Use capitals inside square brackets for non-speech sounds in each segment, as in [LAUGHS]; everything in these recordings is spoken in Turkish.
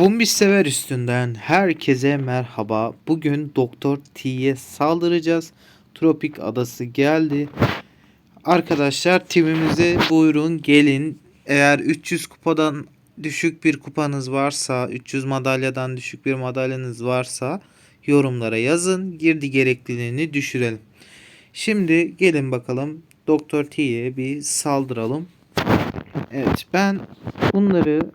Bumbiş sever üstünden herkese merhaba. Bugün Doktor T'ye saldıracağız. Tropik adası geldi. Arkadaşlar timimize buyurun gelin. Eğer 300 kupadan düşük bir kupanız varsa, 300 madalyadan düşük bir madalyanız varsa yorumlara yazın. Girdi gerekliliğini düşürelim. Şimdi gelin bakalım Doktor T'ye bir saldıralım. Evet ben bunları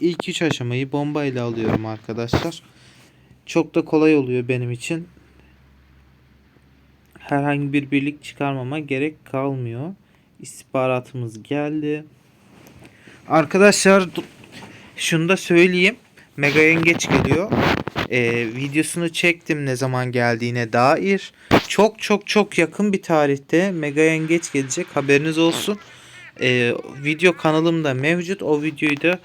ilk üç aşamayı bombayla alıyorum arkadaşlar. Çok da kolay oluyor benim için. Herhangi bir birlik çıkarmama gerek kalmıyor. İstihbaratımız geldi. Arkadaşlar şunu da söyleyeyim. Mega yengeç geliyor. Ee, videosunu çektim ne zaman geldiğine dair. Çok çok çok yakın bir tarihte Mega yengeç gelecek. Haberiniz olsun. Ee, video kanalımda mevcut. O videoyu da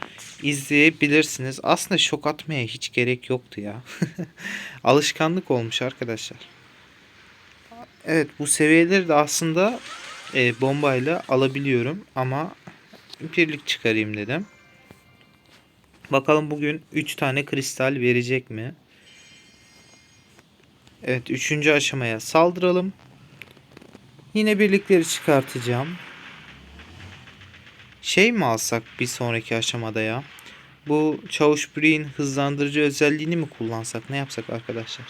izleyebilirsiniz. Aslında şok atmaya hiç gerek yoktu ya. [LAUGHS] Alışkanlık olmuş arkadaşlar. Evet bu seviyeleri de aslında e, bombayla alabiliyorum ama birlik çıkarayım dedim. Bakalım bugün 3 tane kristal verecek mi? Evet 3. aşamaya saldıralım. Yine birlikleri çıkartacağım. Şey mi alsak bir sonraki aşamada ya? Bu Çavuş Bri'nin hızlandırıcı özelliğini mi kullansak? Ne yapsak arkadaşlar?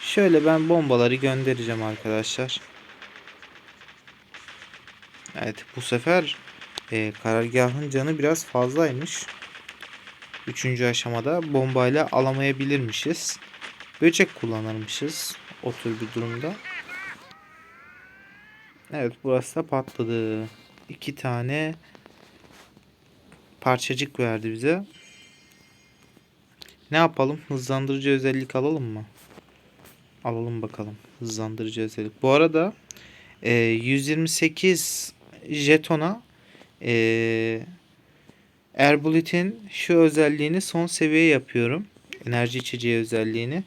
Şöyle ben bombaları göndereceğim arkadaşlar. Evet bu sefer e, karargahın canı biraz fazlaymış. Üçüncü aşamada bombayla alamayabilirmişiz. Böcek kullanırmışız o tür bir durumda. Evet burası da patladı. İki tane parçacık verdi bize. Ne yapalım? Hızlandırıcı özellik alalım mı? Alalım bakalım. Hızlandırıcı özellik. Bu arada e, 128 jetona e, Erbulit'in şu özelliğini son seviye yapıyorum. Enerji içeceği özelliğini.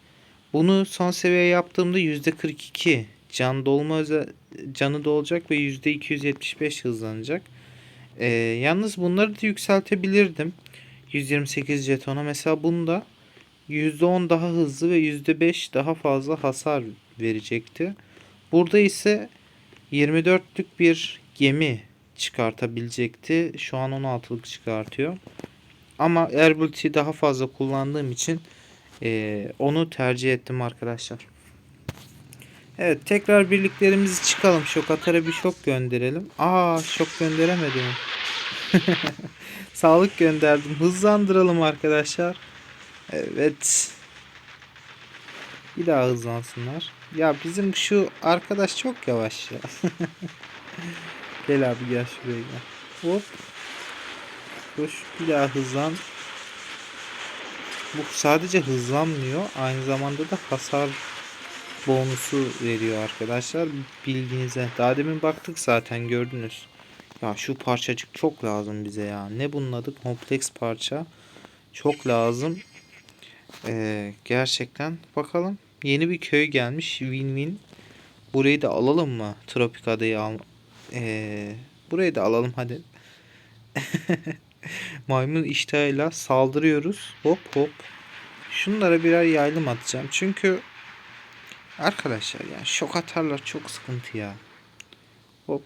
Bunu son seviye yaptığımda %42 can dolma özel canı dolacak ve %275 hızlanacak. Ee, yalnız bunları da yükseltebilirdim. 128 jetona mesela bunda %10 daha hızlı ve %5 daha fazla hasar verecekti. Burada ise 24'lük bir gemi çıkartabilecekti. Şu an 16'lık çıkartıyor. Ama Airbult'i daha fazla kullandığım için eee, onu tercih ettim arkadaşlar. Evet tekrar birliklerimizi çıkalım. Şok bir şok gönderelim. Aa şok gönderemedim. [LAUGHS] Sağlık gönderdim. Hızlandıralım arkadaşlar. Evet. Bir daha hızlansınlar. Ya bizim şu arkadaş çok yavaş ya. [LAUGHS] gel abi gel şuraya gel. Hop. Koş bir daha hızlan. Bu sadece hızlanmıyor. Aynı zamanda da hasar bonusu veriyor arkadaşlar. Bilginize. Daha demin baktık zaten gördünüz. Ya şu parçacık çok lazım bize ya. Ne bunun adı? Kompleks parça. Çok lazım. Ee, gerçekten. Bakalım. Yeni bir köy gelmiş. Win-win. Burayı da alalım mı? Tropik adayı al. Ee, burayı da alalım hadi. [LAUGHS] Maymun iştahıyla saldırıyoruz. Hop hop. Şunlara birer yaylım atacağım. Çünkü arkadaşlar ya şok atarlar çok sıkıntı ya. Hop.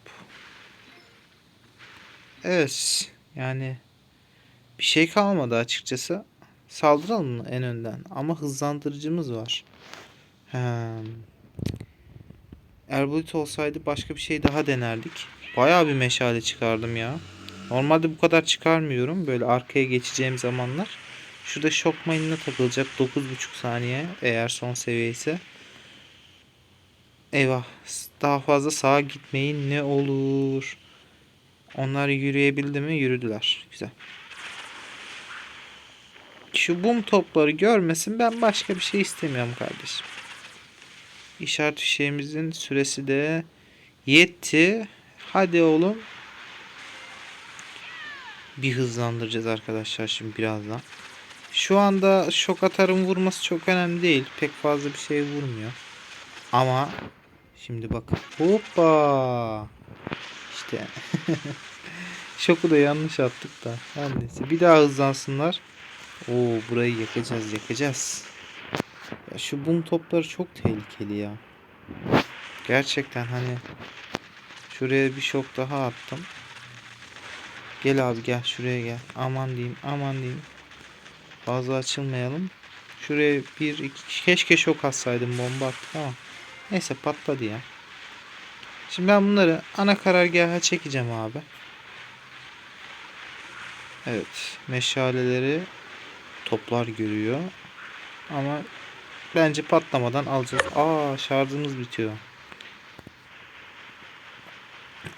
Evet. Yani bir şey kalmadı açıkçası. Saldıralım en önden? Ama hızlandırıcımız var. Hem. Erbulit olsaydı başka bir şey daha denerdik. Bayağı bir meşale çıkardım ya. Normalde bu kadar çıkarmıyorum. Böyle arkaya geçeceğim zamanlar. Şurada şok mayınına takılacak 9.5 saniye. Eğer son seviye ise. Eyvah. Daha fazla sağa gitmeyin ne olur. Onlar yürüyebildi mi? Yürüdüler. Güzel. Şu bum topları görmesin. Ben başka bir şey istemiyorum kardeşim. İşaret fişeğimizin süresi de yetti. Hadi oğlum. Bir hızlandıracağız arkadaşlar şimdi birazdan. Şu anda şok atarın vurması çok önemli değil. Pek fazla bir şey vurmuyor. Ama şimdi bakın. Hoppa. İşte. [LAUGHS] Şoku da yanlış attık da. Her neyse. Bir daha hızlansınlar. Oo burayı yakacağız yakacağız. Ya şu bum topları çok tehlikeli ya. Gerçekten hani şuraya bir şok daha attım. Gel abi gel şuraya gel. Aman diyeyim aman diyeyim. Fazla açılmayalım. Şuraya bir iki keşke şok atsaydım bomba attık ama. Neyse patladı ya. Şimdi ben bunları ana karargaha çekeceğim abi. Evet. Meşaleleri toplar görüyor. Ama bence patlamadan alacağız. Aa şarjımız bitiyor.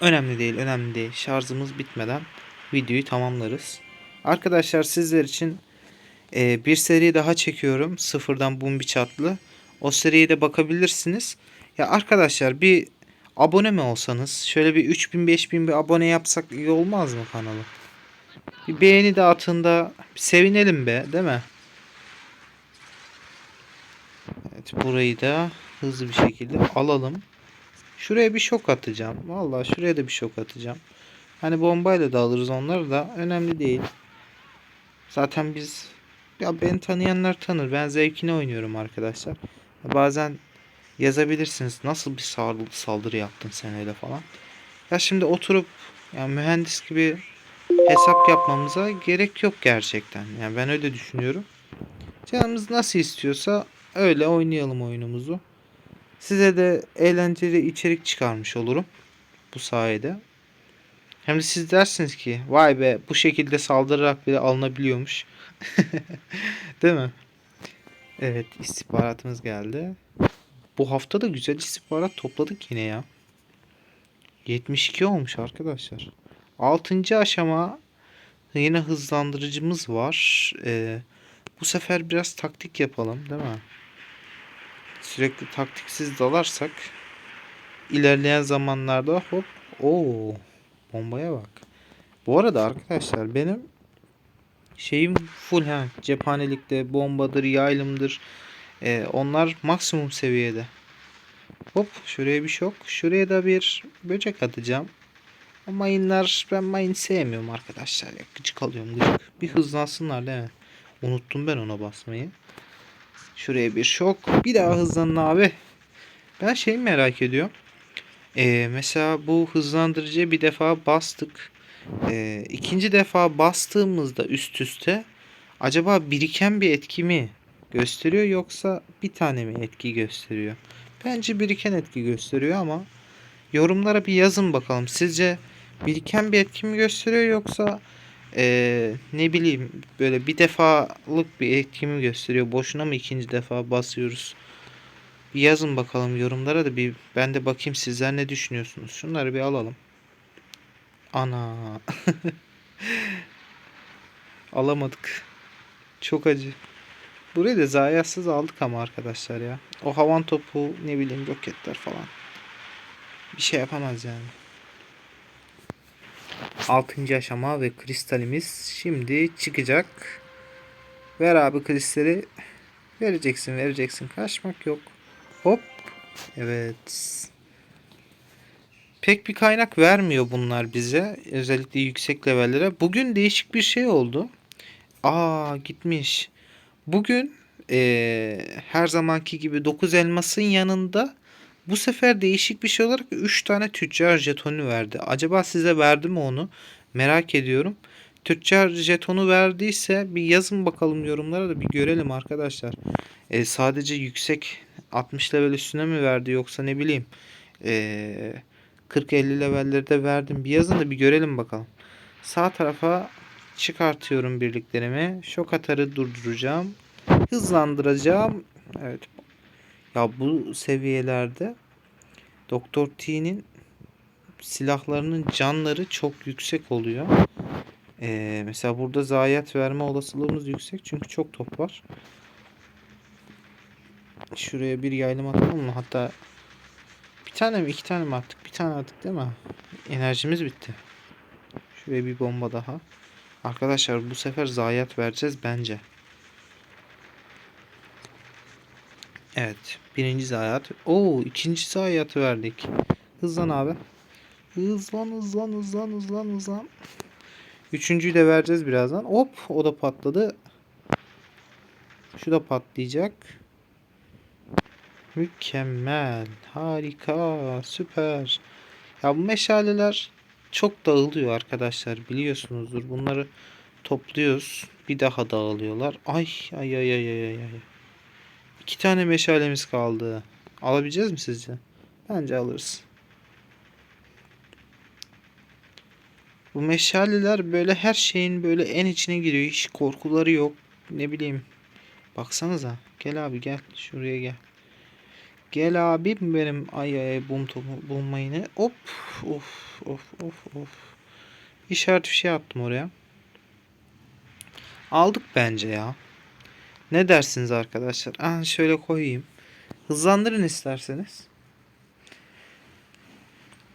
Önemli değil, önemli değil. Şarjımız bitmeden videoyu tamamlarız. Arkadaşlar sizler için e, bir seri daha çekiyorum. Sıfırdan bumbi çatlı. O seriye de bakabilirsiniz. Ya arkadaşlar bir abone mi olsanız şöyle bir 3000 5000 bir abone yapsak iyi olmaz mı kanalı? Bir beğeni de atın da sevinelim be değil mi? Evet burayı da hızlı bir şekilde alalım. Şuraya bir şok atacağım. Vallahi şuraya da bir şok atacağım. Hani bombayla da alırız onları da önemli değil. Zaten biz ya beni tanıyanlar tanır. Ben zevkine oynuyorum arkadaşlar. Bazen yazabilirsiniz. Nasıl bir saldırı, saldırı yaptın sen öyle falan. Ya şimdi oturup yani mühendis gibi hesap yapmamıza gerek yok gerçekten. Yani ben öyle düşünüyorum. Canımız nasıl istiyorsa öyle oynayalım oyunumuzu. Size de eğlenceli içerik çıkarmış olurum bu sayede. Hem de siz dersiniz ki vay be bu şekilde saldırarak bile alınabiliyormuş. [LAUGHS] Değil mi? Evet istihbaratımız geldi. Bu hafta da güzel istihbarat topladık yine ya. 72 olmuş arkadaşlar. 6. aşama yine hızlandırıcımız var. Ee, bu sefer biraz taktik yapalım değil mi? Sürekli taktiksiz dalarsak ilerleyen zamanlarda hop o bombaya bak. Bu arada arkadaşlar benim şeyim full ha cephanelikte bombadır yaylımdır ee, onlar maksimum seviyede. Hop şuraya bir şok. Şuraya da bir böcek atacağım. O mayınlar ben mayın sevmiyorum arkadaşlar. Ya, gıcık alıyorum gıcık. Bir hızlansınlar değil mi? Unuttum ben ona basmayı. Şuraya bir şok. Bir daha hızlanın abi. Ben şey merak ediyorum. Ee, mesela bu hızlandırıcıya bir defa bastık. Ee, ikinci defa bastığımızda üst üste acaba biriken bir etki mi gösteriyor yoksa bir tane mi etki gösteriyor? Bence biriken etki gösteriyor ama yorumlara bir yazın bakalım. Sizce biriken bir etki mi gösteriyor yoksa ee, ne bileyim böyle bir defalık bir etki mi gösteriyor? Boşuna mı ikinci defa basıyoruz? Bir yazın bakalım yorumlara da bir ben de bakayım sizler ne düşünüyorsunuz. Şunları bir alalım. Ana. [LAUGHS] Alamadık. Çok acı. Burayı da zayiatsız aldık ama arkadaşlar ya. O havan topu ne bileyim roketler falan. Bir şey yapamaz yani. Altıncı aşama ve kristalimiz şimdi çıkacak. Ver abi kristali. Vereceksin vereceksin. Kaçmak yok. Hop. Evet. Pek bir kaynak vermiyor bunlar bize. Özellikle yüksek levellere. Bugün değişik bir şey oldu. Aa gitmiş. Bugün eee, her zamanki gibi 9 elmasın yanında bu sefer değişik bir şey olarak 3 tane tüccar jetonu verdi. Acaba size verdi mi onu? Merak ediyorum. Tüccar jetonu verdiyse bir yazın bakalım yorumlara da bir görelim arkadaşlar. E, sadece yüksek 60 level üstüne mi verdi yoksa ne bileyim e, 40-50 levellerde verdim. Bir yazın da bir görelim bakalım. Sağ tarafa çıkartıyorum birliklerimi. Şok atarı durduracağım. Hızlandıracağım. Evet. Ya bu seviyelerde Doktor T'nin silahlarının canları çok yüksek oluyor. Ee, mesela burada zayiat verme olasılığımız yüksek çünkü çok top var. Şuraya bir yaylım atalım mı? Hatta tane mi iki tane mi attık? Bir tane attık değil mi? Enerjimiz bitti. Şuraya bir bomba daha. Arkadaşlar bu sefer zayiat vereceğiz bence. Evet. Birinci zayiat. Oo ikinci zayiatı verdik. Hızlan abi. Hızlan hızlan hızlan hızlan hızlan. Üçüncüyü de vereceğiz birazdan. Hop o da patladı. Şu da patlayacak. Mükemmel. Harika. Süper. Ya bu meşaleler çok dağılıyor arkadaşlar. Biliyorsunuzdur. Bunları topluyoruz. Bir daha dağılıyorlar. Ay ay ay ay ay ay. İki tane meşalemiz kaldı. Alabileceğiz mi sizce? Bence alırız. Bu meşaleler böyle her şeyin böyle en içine giriyor. Hiç korkuları yok. Ne bileyim. Baksanıza. Gel abi gel. Şuraya gel. Gel abim benim ay ay bum topu bulmayını. Hop. Of of of of. İşaret bir şey attım oraya. Aldık bence ya. Ne dersiniz arkadaşlar? Ah şöyle koyayım. Hızlandırın isterseniz.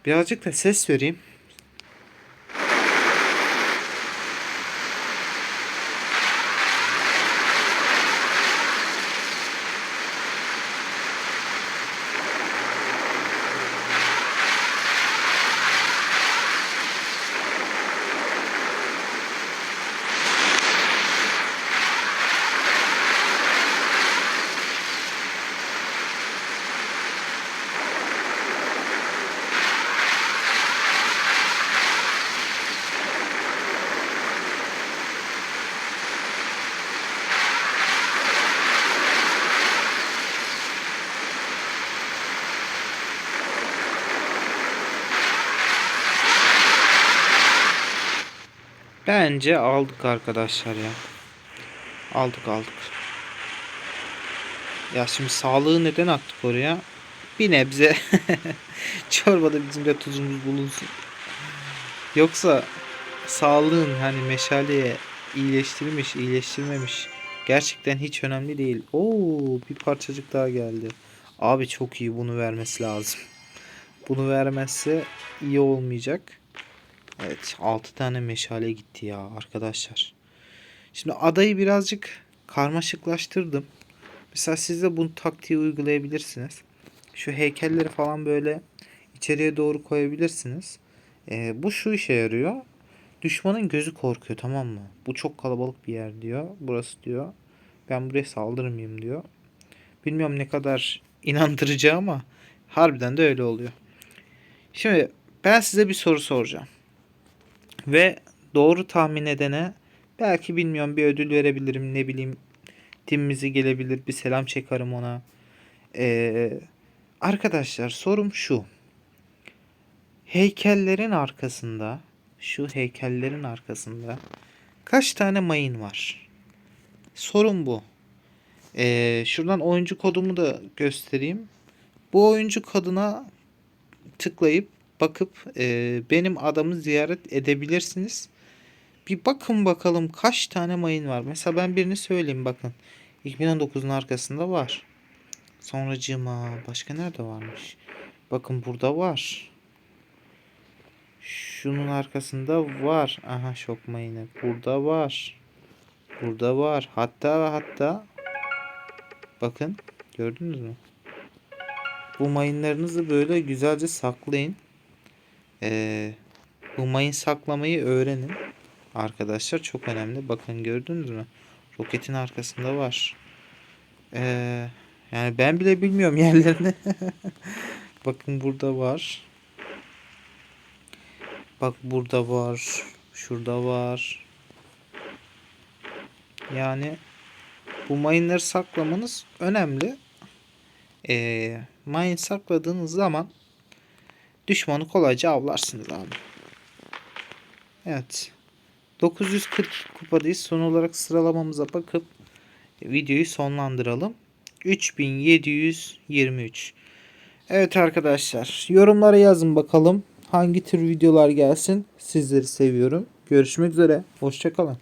Birazcık da ses vereyim. Bence aldık arkadaşlar ya. Aldık aldık. Ya şimdi sağlığı neden attık oraya? Bir nebze [LAUGHS] çorbada bizim de tuzumuz bulunsun. Yoksa sağlığın hani meşaleye iyileştirmiş, iyileştirmemiş gerçekten hiç önemli değil. Oo bir parçacık daha geldi. Abi çok iyi bunu vermesi lazım. Bunu vermezse iyi olmayacak. Evet 6 tane meşale gitti ya arkadaşlar. Şimdi adayı birazcık karmaşıklaştırdım. Mesela siz de bu taktiği uygulayabilirsiniz. Şu heykelleri falan böyle içeriye doğru koyabilirsiniz. Ee, bu şu işe yarıyor. Düşmanın gözü korkuyor tamam mı? Bu çok kalabalık bir yer diyor. Burası diyor. Ben buraya saldırmayayım diyor. Bilmiyorum ne kadar inandırıcı ama harbiden de öyle oluyor. Şimdi ben size bir soru soracağım. Ve doğru tahmin edene belki bilmiyorum bir ödül verebilirim ne bileyim timimizi gelebilir bir selam çekerim ona. Ee, arkadaşlar sorum şu. Heykellerin arkasında şu heykellerin arkasında kaç tane mayın var? Sorun bu. Ee, şuradan oyuncu kodumu da göstereyim. Bu oyuncu koduna tıklayıp bakıp e, benim adamı ziyaret edebilirsiniz. Bir bakın bakalım kaç tane mayın var. Mesela ben birini söyleyeyim bakın. 2019'un arkasında var. Sonracığıma başka nerede varmış? Bakın burada var. Şunun arkasında var. Aha şok mayını. Burada var. Burada var. Hatta ve hatta bakın gördünüz mü? Bu mayınlarınızı böyle güzelce saklayın. Ee, bu mayın saklamayı öğrenin. Arkadaşlar çok önemli. Bakın gördünüz mü? Roketin arkasında var. Ee, yani ben bile bilmiyorum [LAUGHS] yerlerini. Bakın burada var. Bak burada var. Şurada var. Yani bu mayınları saklamanız önemli. Ee, mayın sakladığınız zaman düşmanı kolayca avlarsınız abi. Evet. 940 kupadayız. Son olarak sıralamamıza bakıp videoyu sonlandıralım. 3723. Evet arkadaşlar. Yorumlara yazın bakalım. Hangi tür videolar gelsin. Sizleri seviyorum. Görüşmek üzere. Hoşçakalın.